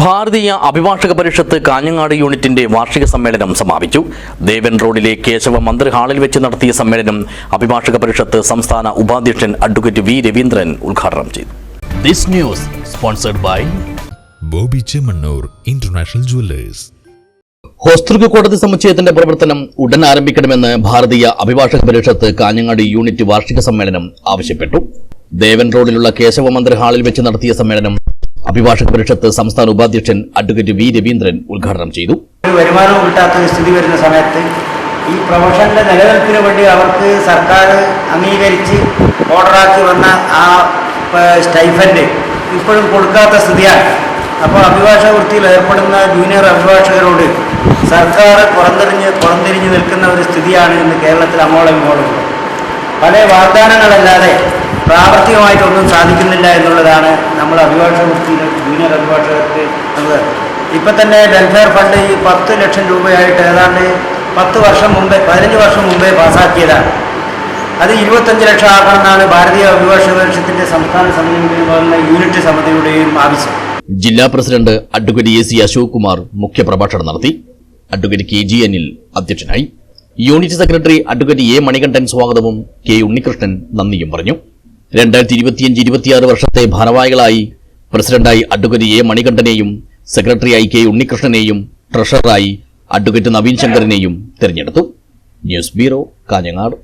ഭാരതീയ അഭിഭാഷക പരിഷത്ത് കാഞ്ഞങ്ങാട് യൂണിറ്റിന്റെ വാർഷിക സമ്മേളനം സമാപിച്ചു. ദേവൻ റോഡിലെ കേശവ മന്ത്രി ഹാളിൽ വെച്ച് നടത്തിയ സമ്മേളനം അഭിഭാഷക പരിഷത്ത് സംസ്ഥാന ഉപാധ്യക്ഷൻ അഡ്വക്കേറ്റ് വി രവീന്ദ്രൻ ഉദ്ഘാടനം ചെയ്തു. This news sponsored by Bobby Chemmanur international jewellers. ഹോസ്തൃക കോടതി സമുച്ചയത്തിന്റെ പ്രവർത്തനം ഉടൻ ആരംഭിക്കണമെന്ന് ഭാരതീയ അഭിഭാഷക പരിഷത്ത് കാഞ്ഞങ്ങാട് യൂണിറ്റ് വാർഷിക സമ്മേളനം ആവശ്യപ്പെട്ടു. ദേവൻ റോഡിലുള്ള കേശവ മന്ത്രി ഹാളിൽ വെച്ച് നടത്തിയ സമ്മേളനം അഭിഭാഷക പരിഷത്ത് സംസ്ഥാന ഉപാധ്യക്ഷൻ അഡ്വക്കേറ്റ് വി രവീന്ദ്രൻ ഉദ്ഘാടനം ചെയ്തു. വരുമാനം കിട്ടാത്ത സ്ഥിതി വരുന്ന സമയത്ത് ഈ പ്രൊഫഷന്റെ നിലനിൽപ്പിന് വേണ്ടി അവർക്ക് സർക്കാർ അംഗീകരിച്ച് ഓർഡറാക്കി വന്ന ആ സ്റ്റൈഫൻഡ് ഇപ്പോഴും കൊടുക്കാത്ത സ്ഥിതിയാണ്. അപ്പോൾ അഭിഭാഷക വൃത്തിയിൽ ഏർപ്പെടുന്ന ജൂനിയർ അഭിഭാഷകരോട് സർക്കാർ പുറന്തിരിഞ്ഞ് പുറന്തിരിഞ്ഞ് നിൽക്കുന്ന ഒരു സ്ഥിതിയാണ് ഇന്ന് കേരളത്തിൽ അങ്ങോളം ഇങ്ങോളം പല വാഗ്ദാനങ്ങളല്ലാതെ പ്രാവർത്തികമായിട്ടൊന്നും സാധിക്കുന്നില്ല എന്നുള്ളതാണ് നമ്മൾ അഭിഭാഷക വൃത്തിയിൽ ജൂനിയർ അഭിഭാഷകർക്ക് നമ്മൾ ഇപ്പം തന്നെ വെൽഫെയർ ഫണ്ട് ഈ പത്ത് ലക്ഷം രൂപയായിട്ട് ഏതാണ്ട് പത്ത് വർഷം മുമ്പേ പതിനഞ്ച് വർഷം മുമ്പേ പാസാക്കിയതാണ്. അത് ഇരുപത്തഞ്ച് ലക്ഷം ആക്കണമെന്നാണ് ഭാരതീയ അഭിഭാഷക പരിഷത്തിന്റെ സംസ്ഥാന സമിതിയുടെയും യൂണിറ്റ് സമിതിയുടെയും ആവശ്യം. ജില്ലാ president advocate A C Ashok Kumar മുഖ്യപ്രഭാഷണം നടത്തി. അഡ്വക്കേറ്റ് കെ ജി അനിൽ അധ്യക്ഷനായി. Unit secretary advocate A Manikandan സ്വാഗതവും കെ ഉണ്ണികൃഷ്ണൻ നന്ദിയും പറഞ്ഞു. രണ്ടായിരത്തി ഇരുപത്തിയഞ്ച് ഇരുപത്തിയാറ് വർഷത്തെ ഭാരവാഹികളായി പ്രസിഡന്റായി അഡ്വക്കേറ്റ് എ മണികണ്ഠനെയും സെക്രട്ടറിയായി കെ ഉണ്ണികൃഷ്ണനെയും ട്രഷററായി അഡ്വക്കേറ്റ് നവീൻ ശങ്കറിനെയും തെരഞ്ഞെടുത്തു. News bureau Kanhangad.